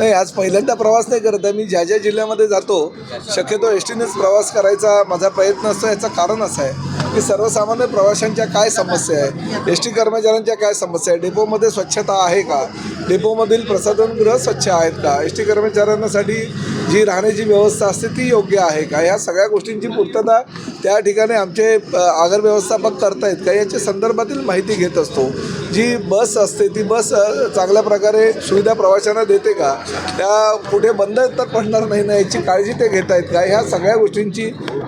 नाही आज पहिल्यांदा प्रवास नाही करत आहे. मी ज्या ज्या जिल्ह्यामध्ये जातो शक्यतो एस टीनेच प्रवास करायचा माझा प्रयत्न असतो याचं कारण असं आहे. की सर्वसामान्य प्रवाशांच्या काय समस्या आहे? एस टी कर्मचाऱ्यांच्या काय समस्या आहे? डेपोमध्ये स्वच्छता आहे का? डेपोमधील प्रसाधनगृह स्वच्छ आहेत का? एस टी कर्मचाऱ्यांसाठी जी राहण्याची व्यवस्था असते ती योग्य आहे का? या सगळ्या गोष्टींची पूर्तता त्या ठिकाणी आमचे आगर व्यवस्थापक व्यवस्थापक करतायत का? याच्या संदर्भातील माहिती घेत असतो. जी बस असते ती बस चांगल्या प्रकारे सुविधा प्रवाशांना देते का? त्या कुठे बंद तर पडणार नाही ना? याची काळजी ते घेत आहेत का? ह्या सगळ्या गोष्टींची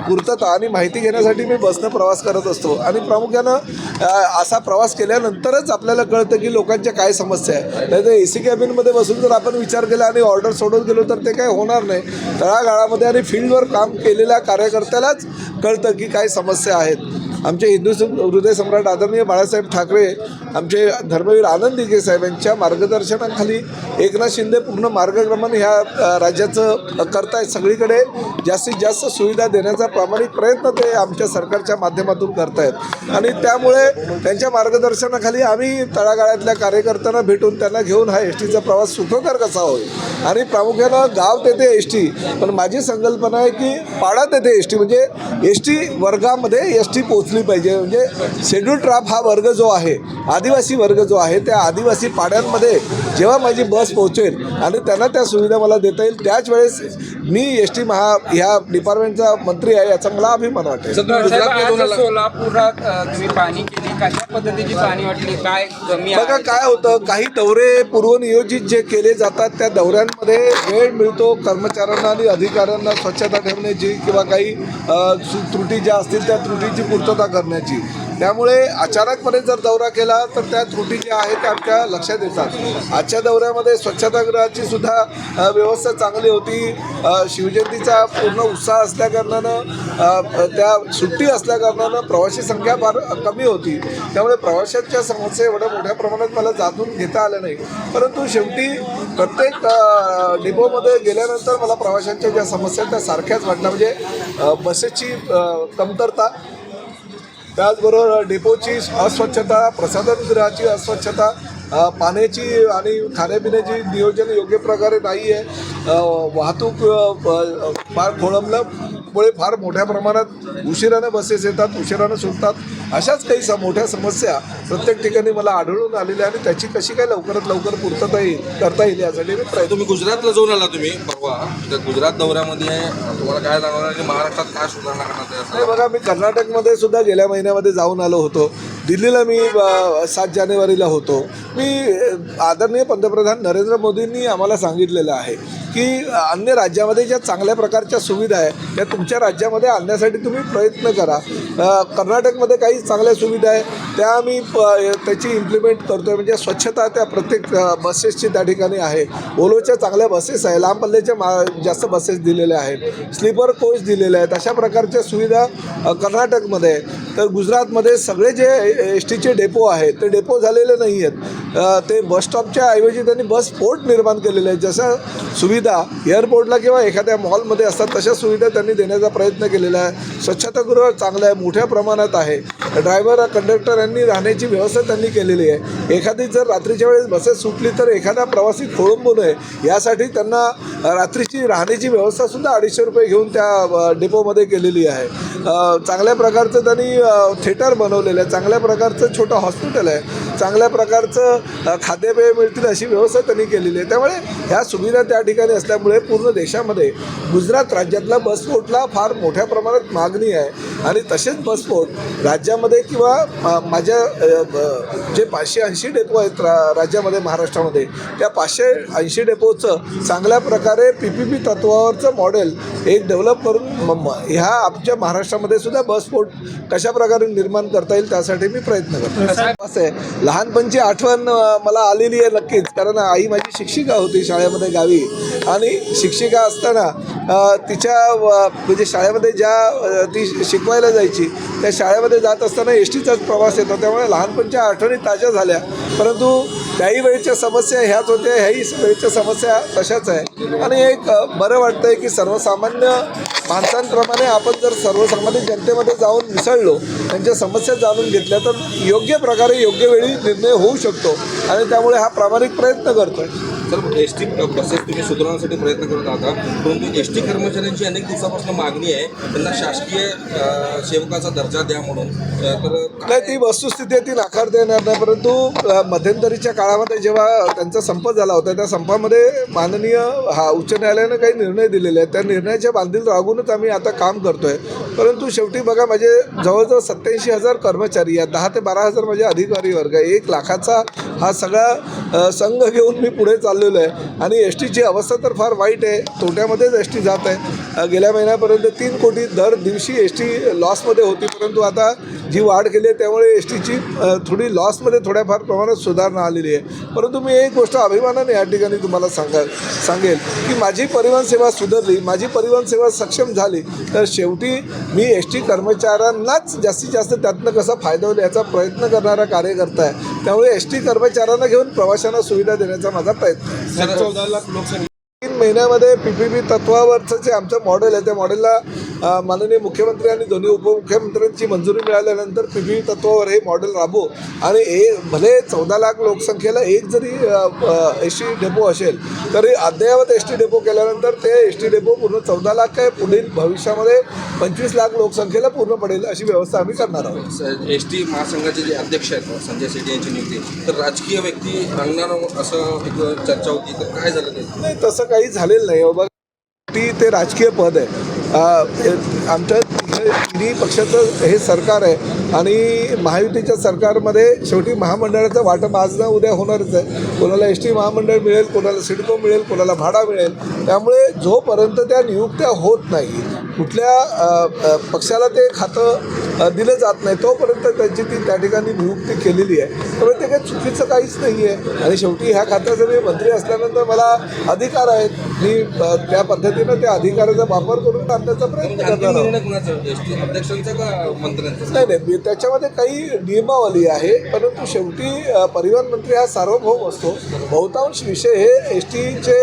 पूर्तता आणि माहिती घेण्यासाठी मी बसनं प्रवास प्रवास करत असतो. आणि प्रामुख्यानं असा प्रवास केल्यानंतरच आपल्याला कळतं की लोकांच्या काय समस्या आहे. नाही तर ए सी कॅबिनमध्ये बसून जर आपण विचार केला आणि ऑर्डर सोडत गेलो तर ते काय होणार नाही. तळागाळामध्ये आणि फील्डवर काम केलेल्या कार्यकर्त्यालाच कळतं की काय समस्या आहेत. आमचे हिंदू हृदय सम्राट आदरणीय बाळासाहेब ठाकरे आमचे धर्मवीर आनंद दिगे साहेब यांच्या मार्गदर्शनाखाली एकनाथ शिंदे पूर्ण मार्गक्रमण ह्या राज्याचं करतायत सगळीकडे. जास्तीत जास्त सुविधा देण्याचा प्रामाणिक प्रयत्न ते आमच्या सरकारच्या माध्यमातून करतायत. आणि त्यामुळे त्यांच्या मार्गदर्शनाखाली आम्ही तळागाळातल्या कार्यकर्त्यांना भेटून त्यांना घेऊन हा एस टीचा प्रवास सुखकर कसा होईल? आणि प्रामुख्यानं गाव तेथे एस टी पण माझी संकल्पना आहे की पाडा तेथे एस टी म्हणजे एस टी वर्गामध्ये एस टी पोचली पाहिजे. म्हणजे शेड्यूल ट्राफ हा वर्ग जो आहे आदिवासी वर्ग जो आहे त्या आदिवासी पाड्यांमध्ये जेव्हा माझी बस पोहोचेल आणि त्यांना त्या सुविधा मला देता येईल त्याच वेळेस मी एस टी महा ह्या डिपार्टमेंटचा मंत्री आहे याचा मला अभिमान वाटेल. आज सोलापुरात अ, तुम्ही पाणी केली. कशा पद्धतीची पाणी वाटली? काय कमी बघा? काय होतं काही दौरे पूर्वनियोजित जे केले जातात त्या दौऱ्यांमध्ये वेळ मिळतो कर्मचाऱ्यांना आणि अधिकाऱ्यांना स्वच्छता ठेवण्याची किंवा काही त्रुटी ज्या असतील त्या त्रुटीची पूर्तता करण्याची. त्यामुळे अचानकपणे जर दौरा केला तर त्या त्रुटी ज्या आहेत त्या आमच्या लक्षात येतात. आजच्या दौऱ्यामध्ये स्वच्छतागृहाची सुद्धा व्यवस्था चांगली होती. शिवजयंतीचा पूर्ण उत्साह असल्याकारणानं त्या सुट्टी असल्याकारणानं प्रवासी संख्या फार कमी होती. त्यामुळे प्रवाशांच्या समस्या एवढ्या मोठ्या प्रमाणात मला जाणून घेता आल्या नाही. परंतु शेवटी प्रत्येक डिपोमध्ये गेल्यानंतर मला प्रवाशांच्या ज्या समस्या आहेत त्या सारख्याच वाटल्या. म्हणजे बसेसची कमतरता त्याचबरोबर डेपोची अस्वच्छता प्रसाधनगृहाची अस्वच्छता पाण्याची आणि खाण्यापिण्याची नियोजन योग्य प्रकारे नाही आहे. वाहतूक फार खोळंबल्यामुळे फार मोठ्या प्रमाणात उशिराने बसेस येतात उशिराने सुटतात. अशाच काही सम मोठ्या समस्या प्रत्येक ठिकाणी मला आढळून आलेल्या आणि त्याची कशी काय लवकरात लवकर पूर्तता येईल करता येईल यासाठी मी प्रयत्न तुम्ही गुजरातला जाऊन आला तुम्ही? परवा. त्या गुजरात दौऱ्यामध्ये तुम्हाला काय जाणवलं की महाराष्ट्रात काय सुधारणा आहे? नाही बघा मी कर्नाटकमध्ये सुद्धा गेल्या महिन्यामध्ये जाऊन आलो होतो. दिल्लीला मी सात जानेवारीला होतो. मी आदरणीय पंतप्रधान नरेंद्र मोदींनी आम्हाला सांगितलेलं आहे की अन्य राज्यामध्ये ज्या चांगल्या प्रकारच्या सुविधा आहे त्या तुमच्या राज्यामध्ये आणण्यासाठी तुम्ही प्रयत्न करा. कर्नाटकमध्ये काही चांगल्या सुविधा आहे त्या आम्ही प- त्याची इम्प्लिमेंट करतो आहे म्हणजे स्वच्छता त्या प्रत्येक बसेसची त्या ठिकाणी आहे. ओलोच्या चांगल्या बसेस आहे लांब पल्ल्याच्या मा जास्त बसेस दिलेल्या आहेत स्लीपर कोच दिलेले आहेत अशा प्रकारच्या सुविधा कर्नाटकमध्ये आहे तर गुजरातमध्ये सगळे जे एस टीचे डेपो आहेत ते डेपो झालेले नाही आहेत ते ते बसस्टॉपच्या ऐवजी त्यांनी बस पोर्ट निर्माण केलेले आहेत. जसं सुविधा एअरपोर्टला किंवा एखाद्या मॉलमध्ये असतात तशा सुविधा त्यांनी देण्याचा प्रयत्न केलेला आहे. स्वच्छतागृह चांगलं आहे मोठ्या प्रमाणात आहे. ड्रायव्हर कंडक्टर यांनी राहण्याची व्यवस्था त्यांनी केलेली आहे. एखादी जर रात्रीच्या वेळेस बसेस सुटली तर एखादा प्रवासी खोळंबू नये यासाठी त्यांना रात्रीची राहण्याची व्यवस्थासुद्धा अडीचशे रुपये घेऊन त्या डेपोमध्ये केलेली आहे. चांगल्या प्रकारचं त्यांनी थिएटर बनवलेलं आहे. चांगल्या प्रकारचं छोटं हॉस्पिटल आहे. चांगल्या प्रकारचं खाद्यपेय मिळतील अशी व्यवस्था त्यांनी केलेली आहे. त्यामुळे ह्या सुविधा त्या ठिकाणी असल्यामुळे पूर्ण देशामध्ये गुजरात राज्यातला बसपोर्टला फार मोठ्या प्रमाणात मागणी आहे. आणि तसेच बसपोर्ट राज्यामध्ये किंवा माझ्या जे पाचशे ऐंशी डेपो आहेत रा राज्यामध्ये महाराष्ट्रामध्ये त्या पाचशे ऐंशी डेपोचं चांगल्या प्रकारे पी पी पी तत्वावरचं मॉडेल एक डेव्हलप करून ह्या आमच्या महाराष्ट्रामध्ये सुद्धा बसपोर्ट कशा प्रकारे निर्माण करता येईल त्यासाठी मी प्रयत्न करतो. असं आहे. लहानपणची आठवण मला आलेली आहे नक्कीच. कारण आई माझी शिक्षिका होती शाळेमध्ये गावी. आणि शिक्षिका असताना तिच्या व- म्हणजे शाळेमध्ये ज्या ती शिकवायला जायची त्या शाळेमध्ये जात असताना एस टीचाच प्रवास येतो. त्यामुळे लहानपणच्या आठवणी ताज्या झाल्या. परंतु त्याही वेळच्या समस्या ह्याच होत्या ह्याही वेळच्या समस्या तशाच आहे आणि एक बरं वाटतं आहे की सर्वसामान्य माणसांप्रमाणे आपण जर सर्वसामान्य जनतेमध्ये जाऊन मिसळलो त्यांच्या समस्या जाणून घेतल्या तर योग्य प्रकारे योग्य वेळी निर्णय होऊ शकतो. आणि त्यामुळे हा प्रामाणिक प्रयत्न करतोय. सर एस टी बसेस तुम्ही सुधारण्यासाठी प्रयत्न करत आहात? परंतु एस टी कर्मचाऱ्यांची अनेक दिवसापासून मागणी आहे त्यांना शासकीय सेवकाचा दर्जा द्या म्हणून. तर नाही ती वस्तुस्थिती आहे ती नाकारता येणार नाही परंतु मध्यंतरीच्या काळामध्ये जेव्हा त्यांचा संप झाला होता त्या संपामध्ये माननीय हा उच्च न्यायालयानं काही निर्णय दिलेले आहेत. त्या निर्णयाच्या बांधील राहूनच आम्ही आता काम करतोय. परंतु शेवटी बघा माझे जवळजवळ सत्याऐंशी हजार कर्मचारी आहेत दहा ते बारा हजार माझे अधिकारी वर्ग आहे. एक लाखाचा हा सगळा संघ घेऊन मी पुढे चाललेलो आहे. आणि एस टीची अवस्था तर फार वाईट आहे तोट्यामध्येच एस टी जात आहे. गेल्या महिन्यापर्यंत तीन कोटी दर दिवशी एस टी लॉसमध्ये होती परंतु आता जी वाढ केली आहे त्यामुळे एस टीची थोडी लॉसमध्ये थोड्याफार प्रमाणात सुधारणा आलेली आहे. परंतु मी एक गोष्ट अभिमानाने या ठिकाणी तुम्हाला सांगा सांगेल की माझी परिवहन सेवा सुधारली माझी परिवहन सेवा सक्षम झाली तर शेवटी मी एस टी कर्मचाऱ्यांनाच जास्तीत जास्त त्यातनं कसा फायदा होईल याचा प्रयत्न करणारा कार्यकर्ता आहे. त्यामुळे एस टी कर्मचाऱ्यांना घेऊन प्रवाशांना सुविधा देण्याचा माझा प्रयत्न चौदा लाख लोकसंख्या तीन महिन्यामध्ये पी पी पी तत्वावरचं जे आमचं मॉडेल आहे त्या मॉडेलला माननीय मुख्यमंत्री आणि दोन्ही उपमुख्यमंत्र्यांची मंजुरी मिळाल्यानंतर पी पी तत्वावर हे मॉडेल राबवू आणि हे भले चौदा लाख लोकसंख्येला एक जरी एस टी डेपो असेल तरी अद्ययावत एस टी डेपो केल्यानंतर ते एस टी डेपो पूर्ण चौदा लाख काय पुढील भविष्यामध्ये पंचवीस लाख लोकसंख्येला पूर्ण पडेल अशी व्यवस्था आम्ही करणार आहोत. एस टी महासंघाचे जे अध्यक्ष आहेत संजय शेट्टी यांची नियुक्ती तर राजकीय व्यक्ती रंगणार असं एक चर्चा होती तर काय झालं नाही तसं काही झालेलं नाही. बाबा ती ते राजकीय पद आहे. आमच्या तिन्ही पक्षाचं हे सरकार आहे आणि महायुतीच्या सरकारमध्ये शेवटी महामंडळाचं वाटप आज ना उद्या होणारच आहे. कोणाला एस टी महामंडळ मिळेल कोणाला सिडको मिळेल कोणाला भाडा मिळेल. त्यामुळे जोपर्यंत त्या नियुक्त्या होत नाही कुठल्या पक्षाला ते खातं दिलं जात नाही तोपर्यंत त्यांची ती त्या ठिकाणी नियुक्ती केलेली आहे. त्यामुळे काही चुकीचं काहीच नाही आहे आणि शेवटी ह्या खात्याचा मी मंत्री असल्यानंतर मला अधिकार आहेत. मी त्या पद्धतीनं त्या अधिकाराचा वापर करून आणण्याचा प्रयत्न करणार नाही नाही मी त्याच्यामध्ये काही नियमावली आहे. परंतु शेवटी परिवहन मंत्री हा सार्वभौम असतो. बहुतांश विषय हे एस टीचे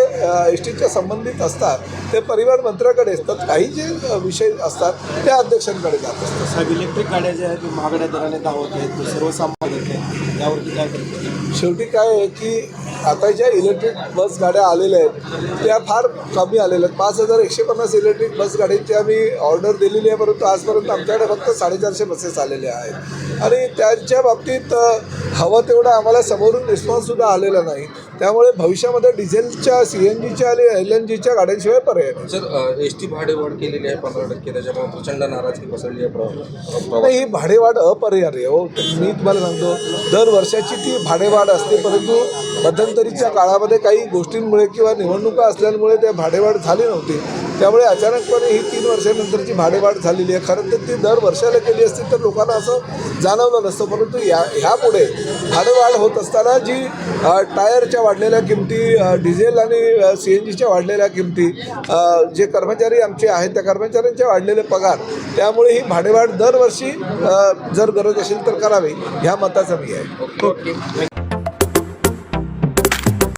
एस टीच्या संबंधित असतात. ते परिवहन मंत्र्याकडे असतात. काही जे विषय असतात त्या अध्यक्षांकडे जात असतात. साहेब इलेक्ट्रिक गाड्या ज्या आहेत महागड्या दराने धावत आहेत तो सर्वसामान्य आहेत. यावरती शेवटी काय आहे की आता ज्या इलेक्ट्रिक बस गाड्या आलेल्या आहेत त्या फार कमी आलेल्या आहेत. पाच हजार एकशे पन्नास इलेक्ट्रिक बस गाड्यांची आम्ही ऑर्डर दिलेली आहे परंतु आजपर्यंत आमच्याकडे फक्त साडेचारशे बसेस आलेल्या आहेत. आणि त्यांच्या बाबतीत हवं तेवढा आम्हाला समोरून रिस्पॉन्ससुद्धा आलेला नाही. त्यामुळे भविष्यामध्ये डिझेलच्या सी एन जीच्या आणि एल एन जीच्या गाड्यांशिवाय पर्याय नाही. सर एस टी भाडे वाढ केलेली आहे पंधरा टक्के त्याच्यामुळे प्रचंड नाराजगी पसरली आहे नाही ही भाडेवाढ अपरिहार्य हो. मी तुम्हाला सांगतो दरवर्षाची ती भाडेवाढ असते परंतु मध्यंतरीच्या काळामध्ये काही गोष्टींमुळे किंवा निवडणुका असल्यामुळे त्या भाडेवाढ झाली नव्हती. त्यामुळे अचानकपणे ही तीन वर्षानंतरची भाडेवाढ झालेली आहे. खरं तर ती दर वर्षाला केली असती तर लोकांना असं जाणवलं नसतं. परंतु या ह्यापुढे भाडेवाढ होत असताना जी टायरच्या वाढलेल्या किमती डिझेल आणि सी एन जीच्या वाढलेल्या किमती जे कर्मचारी आमचे आहेत त्या कर्मचाऱ्यांचे वाढलेले पगार त्यामुळे ही भाडेवाढ दरवर्षी जर गरज असेल तर करावी ह्या मताचा मी आहे. ओके.